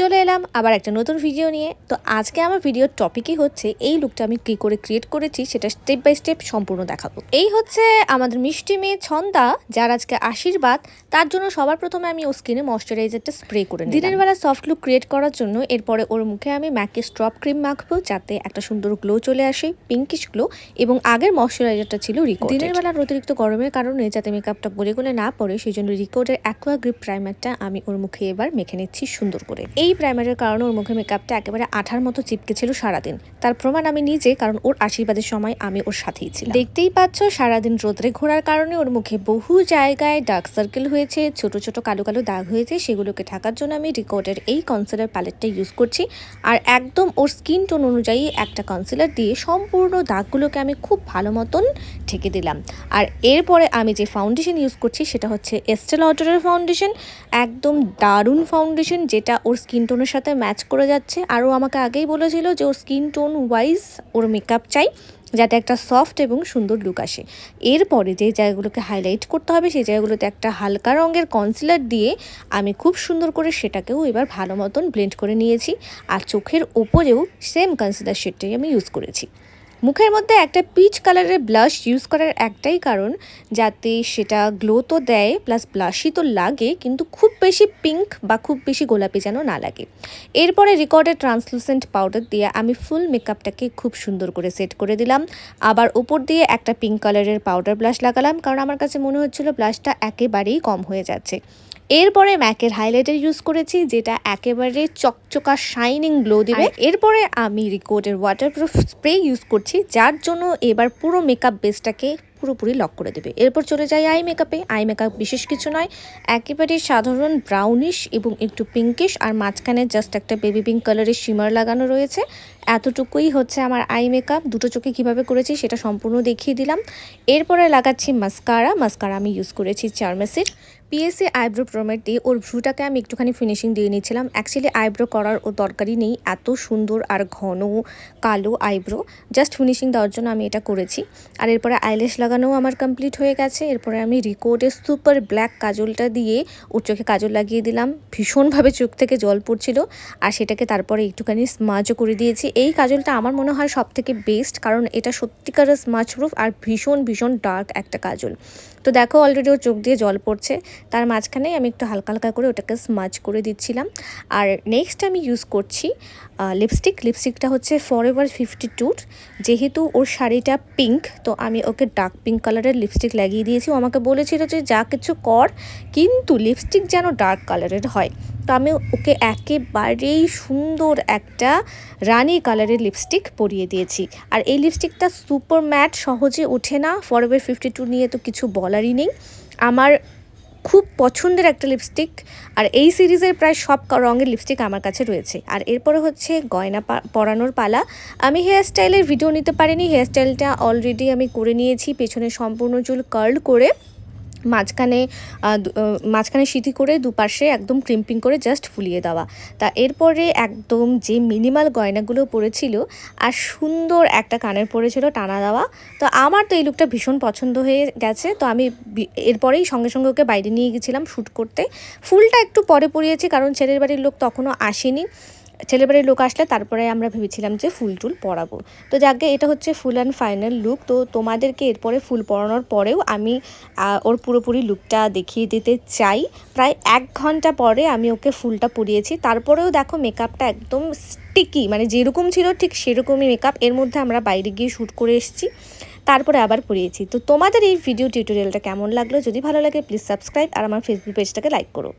চলে এলাম আবার একটা নতুন ভিডিও নিয়ে। তো আজকে আমার ভিডিওর টপিকই হচ্ছে এই লুকটা আমি কী করে ক্রিয়েট করেছি সেটা স্টেপ বাই স্টেপ সম্পূর্ণ দেখাবো। এই হচ্ছে আমাদের মিষ্টি মেয়ে ছন্দা যার আজকে আশীর্বাদ। তার জন্য সবার প্রথমে আমি ওর স্কিনে ময়শ্চারাইজারটা স্প্রে করে নিই দিনের বেলা সফট লুক ক্রিয়েট করার জন্য এরপরে ওর মুখে আমি ম্যাকে স্ট্রপ ক্রিম মাখবো যাতে একটা সুন্দর গ্লো চলে আসে পিঙ্কিশ গ্লো এবং আগের ময়শ্চারাইজারটা ছিল রিকো দিনের বেলার অতিরিক্ত গরমের কারণে যাতে মেকআপটা গলে গলে না পড়ে সেই জন্য রিকোডের অ্যাকোয়া গ্রিপ প্রাইমারটা আমি ওর মুখে এবার মেখে নিচ্ছি সুন্দর করে। এই প্রাইমারের কারণে ওর মুখে মেকআপটা একেবারে আঠার মতো চিপকে ছিল সারাদিন। তার প্রমাণ আমি নিজে, কারণ ওর আশীর্বাদের সময় আমি ওর সাথেই ছিলাম। দেখতেই পাচ্ছ, সারাদিন রোদ্রে ঘোরার কারণে ওর মুখে বহু জায়গায় ডার্ক সার্কেল হয়েছে, ছোট ছোট কালো কালো দাগ হয়েছে, সেগুলোকে ঢাকার জন্য আমি রিকোডের এই কনসিলার প্যালেটটা ইউজ করছি। আর একদম ওর স্কিন টোন অনুযায়ী একটা কনসিলার দিয়ে সম্পূর্ণ দাগগুলোকে আমি খুব ভালো মতন ঢেকে দিলাম। আর এরপরে আমি যে ফাউন্ডেশন ইউজ করছি, সেটা হচ্ছে এস্টেল অর্ডারের ফাউন্ডেশন একদম দারুণ ফাউন্ডেশন যেটা ওর টোনের সাথে ম্যাচ করে যাচ্ছে। আরও আমাকে আগেই বলেছিল যে ওর স্কিন টোন ওয়াইজ ওর মেকআপ চাই, যাতে একটা সফট এবং সুন্দর লুক আসে। এরপরে যে জায়গাগুলোকে হাইলাইট করতে হবে, সেই জায়গাগুলোতে একটা হালকা রঙের কনসিলার দিয়ে আমি খুব সুন্দর করে সেটাকেও এবার ভালো মতন ব্লেন্ড করে নিয়েছি। আর চোখের ওপরেও সেম কনসিলার শেডটাই আমি ইউজ করেছি। মুখের মধ্যে একটা পিচ কালারের ব্লাশ ইউজ করার একটাই কারণ, যাতে সেটা গ্লো তো দেয় প্লাস ব্লাশই তো লাগে, কিন্তু খুব বেশি পিঙ্ক বা খুব বেশি গোলাপি যেন না লাগে। এরপরে রেকর্ডের ট্রান্সলুসেন্ট পাউডার দিয়ে আমি ফুল মেকআপটাকে খুব সুন্দর করে সেট করে দিলাম। আবার উপর দিয়ে একটা পিঙ্ক কালারের পাউডার ব্লাশ লাগালাম, কারণ আমার কাছে মনে হচ্ছিল ব্লাশটা একেবারেই কম হয়ে যাচ্ছে। এরপরে ম্যাকের হাইলাইটার ইউজ করেছি যেটা একেবারে চকচকা শাইনিং গ্লো দিবে। এরপরে আমি রিকোডের ওয়াটারপ্রুফ স্প্রে ইউজ করছি যার জন্য এবার পুরো মেকআপ বেসটাকে পুরোপুরি লক করে দেবে। এরপর চলে যাই আই মেকআপে আই মেকআপ বিশেষ কিছু নয়, একেবারে সাধারণ ব্রাউনিশ এবং একটু পিঙ্কিশ আর মাঝখানে জাস্ট একটা বেবি পিঙ্ক কালারের শিমার লাগানো রয়েছে। এতটুকুই হচ্ছে আমার আই মেকআপ দুটো চোখে কীভাবে করেছি সেটা সম্পূর্ণ দেখিয়ে দিলাম। এরপরে লাগাচ্ছি মাস্কারা মাস্কারা আমি ইউজ করেছি চারমেসির পিএসসি আইব্রো প্রোমেট দিয়ে ওর ভ্রুটাকে আমি একটুখানি ফিনিশিং দিয়ে নিয়েছিলাম। অ্যাকচুয়ালি আইব্রো করার ও দরকারই নেই। এত সুন্দর আর ঘন কালো আইব্রো জাস্ট ফিনিশিং দেওয়ার জন্য আমি এটা করেছি। আর এরপরে আইলেশ লাগানোও আমার কমপ্লিট হয়ে গেছে। এরপরে আমি রিকোডের সুপার ব্ল্যাক কাজলটা দিয়ে ওর চোখে কাজল লাগিয়ে দিলাম। ভীষণভাবে চোখ থেকে জল পড়ছিল আর সেটাকে তারপরে একটুখানি স্মাজও করে দিয়েছি। এই কাজলটা আমার মনে হয় সব থেকে বেস্ট কারণ এটা সত্যিকারের স্মাচ প্রুফ আর ভীষণ ভীষণ ডার্ক একটা কাজল। তো দেখো অলরেডি ওর চোখ দিয়ে জল পড়ছে। তার মাঝখানে আমি একটু হালকা হালকা করে ওটাকে স্মাচ করে দিচ্ছিলাম। আর নেক্সট আমি ইউজ করছি লিপস্টিক লিপস্টিকটা হচ্ছে ফর এভার ফিফটি টুর যেহেতু ওর শাড়িটা পিঙ্ক তো আমি ওকে ডার্ক পিঙ্ক কালারের লিপস্টিক লাগিয়ে দিয়েছি। ও আমাকে বলেছিল যে, যা কিছু কর, কিন্তু লিপস্টিক যেন ডার্ক কালারের হয়। তো আমি ওকে একেবারেই সুন্দর একটা রানি কালারের লিপস্টিক পরিয়ে দিয়েছি। আর এই লিপস্টিকটা সুপার ম্যাট সহজে ওঠে না। ফরএভার ফিফটি টু নিয়ে তো কিছু বলারই নেই। আমার খুব পছন্দের একটা লিপস্টিক আর এই সিরিজের প্রায় সব রঙের লিপস্টিক আমার কাছে রয়েছে। আর এরপরে হচ্ছে গয়না পরানোর পালা। আমি হেয়ার স্টাইলের ভিডিও নিতে পারিনি হেয়ার স্টাইলটা অলরেডি আমি করে নিয়েছি, পেছনে সম্পূর্ণ চুল কার্ল করে। মাঝখানে মাঝখানে সিঁথি করে দুপাশে একদম ক্রিম্পিং করে জাস্ট ফুলিয়ে দেওয়া। তা এরপরে একদম যে মিনিমাল গয়নাগুলো পড়েছিল আর সুন্দর একটা কানের পড়েছিল টানা দেওয়া। তো আমার তো এই লুকটা ভীষণ পছন্দ হয়ে গেছে। তো আমি এরপরেই সঙ্গে সঙ্গে ওকে বাইরে নিয়ে গেছিলাম শ্যুট করতে। ফুলটা একটু পরে পরিয়েছি, কারণ ছেলের বাড়ির লোক তখনও আসেনি। ছেলেবাড়ির লোক আসলে তারপরে আমরা ভেবেছিলাম যে ফুল টুল পরাবো। তো যাকে এটা হচ্ছে ফুল অ্যান্ড ফাইনাল লুক, তো তোমাদেরকে এরপরে ফুল পরানোর পরেও আমি ওর পুরোপুরি লুকটা দেখিয়ে দিতে চাই। প্রায় এক ঘণ্টা পরে আমি ওকে ফুলটা পরিয়েছি। তারপরেও দেখো মেকআপটা একদম স্টিকি মানে যেরকম ছিল ঠিক সেরকমই মেকআপ। এর মধ্যে আমরা বাইরে গিয়ে শ্যুট করে এসেছি, তারপরে আবার পরিয়েছি। তো তোমাদের এই ভিডিও টিউটোরিয়ালটা কেমন লাগল? যদি ভালো লাগে, প্লিজ সাবস্ক্রাইব আর আমার ফেসবুক পেজটাকে লাইক করো।